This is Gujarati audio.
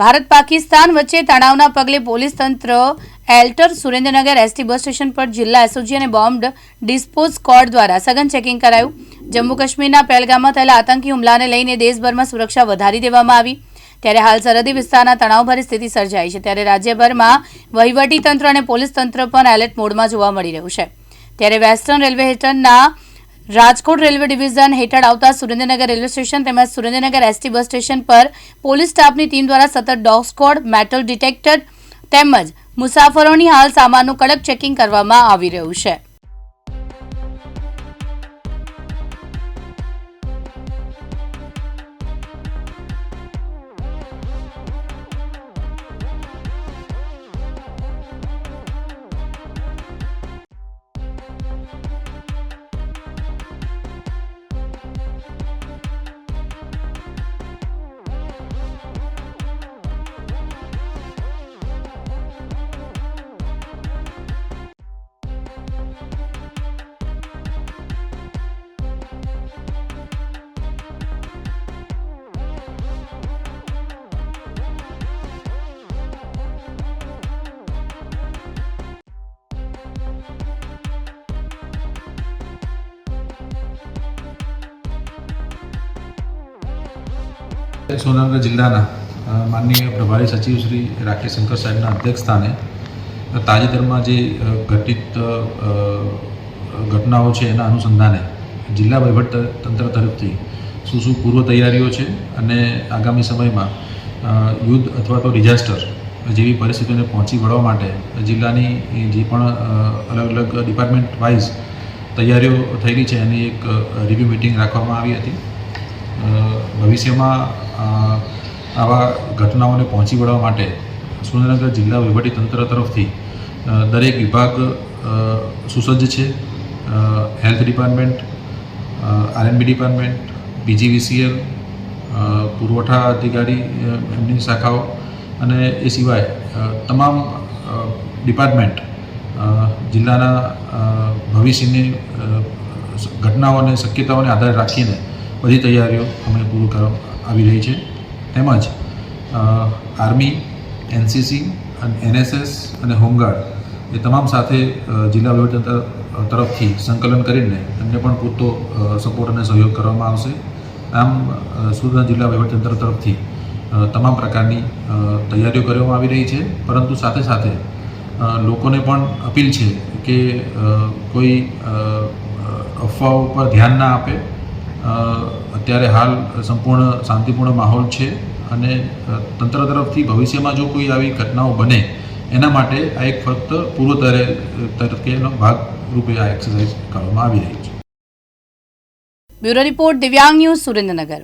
ભારત પાકિસ્તાન વચ્ચે તણાવના પગલે પોલીસ તંત્ર alert Surendranagar ST bus station પર જિલ્લા એસઓજી અને બોમ્બ ડિસ્પોઝ સ્કોડ દ્વારા સઘન ચેકિંગ કરાયું. જમ્મુ કાશ્મીરના પહેલગામમાં થયેલા આતંકી હુમલાને લઈને દેશભરમાં સુરક્ષા વધારી દેવામાં આવી. ત્યારે હાલ સરહદી વિસ્તારના તણાવભરી સ્થિતિ સર્જાઈ છે. ત્યારે રાજ્યભરમાં વહીવટી તંત્ર અને પોલીસ તંત્ર પણ એલર્ટ મોડમાં જોવા મળી રહ્યું છે. ત્યારે વેસ્ટર્ન રેલવે હેઠળના રાજકોટ રેલવે ડિવિઝન હેઠળ આવતા સુરેન્દ્રનગર રેલવે સ્ટેશન તેમજ સુરેન્દ્રનગર એસટી બસ સ્ટેશન પર પોલીસ સ્ટાફની ટીમ દ્વારા સતત ડોગ સ્કોડ, મેટલ ડિટેક્ટર તેમજ મુસાફરોની હાલ સામાનનું કડક ચેકિંગ કરવામાં આવી રહ્યું છે. સુરેન્દ્રનગર જિલ્લાના માનનીય પ્રભારી સચિવ શ્રી રાકેશ શંકર સાહેબના અધ્યક્ષસ્થાને તાજેતરમાં જે ઘટિત ઘટનાઓ છે એના અનુસંધાને જિલ્લા તંત્ર તરફથી શું શું પૂર્વ તૈયારીઓ છે અને આગામી સમયમાં યુદ્ધ અથવા તો ડિઝાસ્ટર જેવી પરિસ્થિતિઓને પહોંચી વળવા માટે જિલ્લાની જે પણ અલગ અલગ ડિપાર્ટમેન્ટ વાઇઝ તૈયારીઓ થયેલી છે એની એક રિવ્યૂ મિટિંગ રાખવામાં આવી હતી. ભવિષ્યમાં આવા ઘટનાઓને પહોંચી વળવા માટે સુરેન્દ્રનગર જિલ્લા વહીવટીતંત્ર તરફથી દરેક વિભાગ સુસજ્જ છે. Health department RNB department, BGVCL પુરવઠા અધિકારી એમની શાખાઓ અને એ સિવાય તમામ ડિપાર્ટમેન્ટ જિલ્લાના ભવિષ્યની ઘટનાઓને શક્યતાઓને આધારે રાખીને બધી તૈયારીઓ અમે પૂરું કરવા આવી રહી છે. તેમજ આર્મી, એનસીસી અને એનએસએસ અને હોમગાર્ડ એ તમામ સાથે જિલ્લા વહીવટીતંત્ર તરફથી સંકલન કરીને એમને પણ પૂરતો સપોર્ટ અને સહયોગ કરવામાં આવશે. આમ સુરતના જિલ્લા વહીવટીતંત્ર તરફથી તમામ પ્રકારની તૈયારીઓ કરવામાં આવી રહી છે. પરંતુ સાથે સાથે લોકોને પણ અપીલ છે કે કોઈ અફવાઓ પર ધ્યાન ના આપે. અત્યારે હાલ સંપૂર્ણ શાંતિપૂર્ણ માહોલ છે અને તંત્ર તરફથી ભવિષ્યમાં જો કોઈ આવી ઘટનાઓ બને, એના માટે આ એક ફક્ત પૂર્વ તરે તરીકેનો ભાગ રૂપે આ એક્સરસાઇઝ કરવામાં આવી રહી છે. Bureau report Divyang news Surendranagar.